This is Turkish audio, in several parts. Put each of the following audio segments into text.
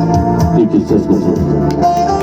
Thank you, Sesmato.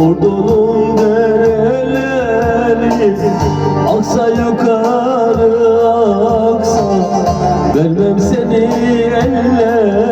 Ordunun dereleri aksa yukarı aksa. Vermem seni ellere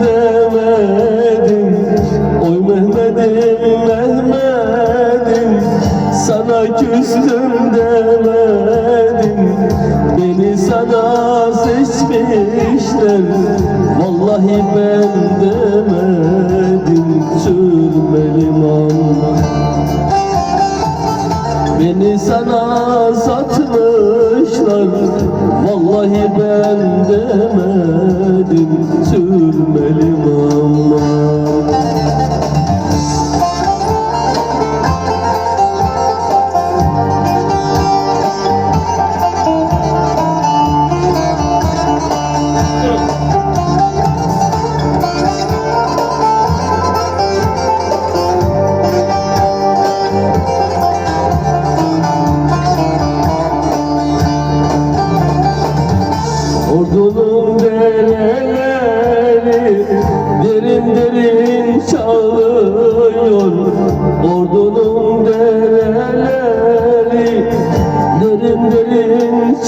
demedim Oy Mehmet'im Mehmet'im. Sana küstüm demedim. Beni sana seçmişler. Vallahi ben demedim. Sürmelim ama. Beni sana satmışlar Vallahi ben demedim Sürmelim ama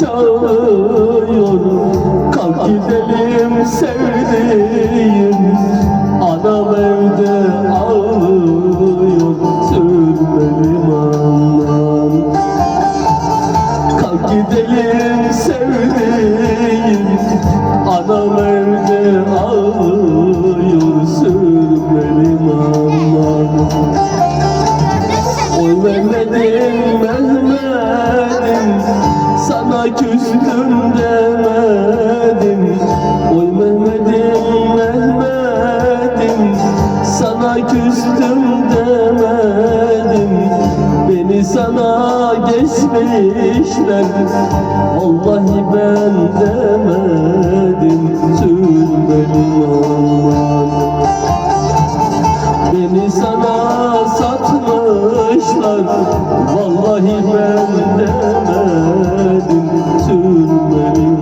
çalıyor Kalk gidelim sevdiğim Anam evde ağlıyor. Sürmelim aman Kalk gidelim sevdiğim Anam evde Sana küstüm demedim Oy Mehmet'im Mehmet'im. Sana küstüm demedim. Beni sana geçmişler. Vallahi ben demedim. Sürmelim aman. Beni sana satmışlar. Vallahi ben demedim Sürmelim aman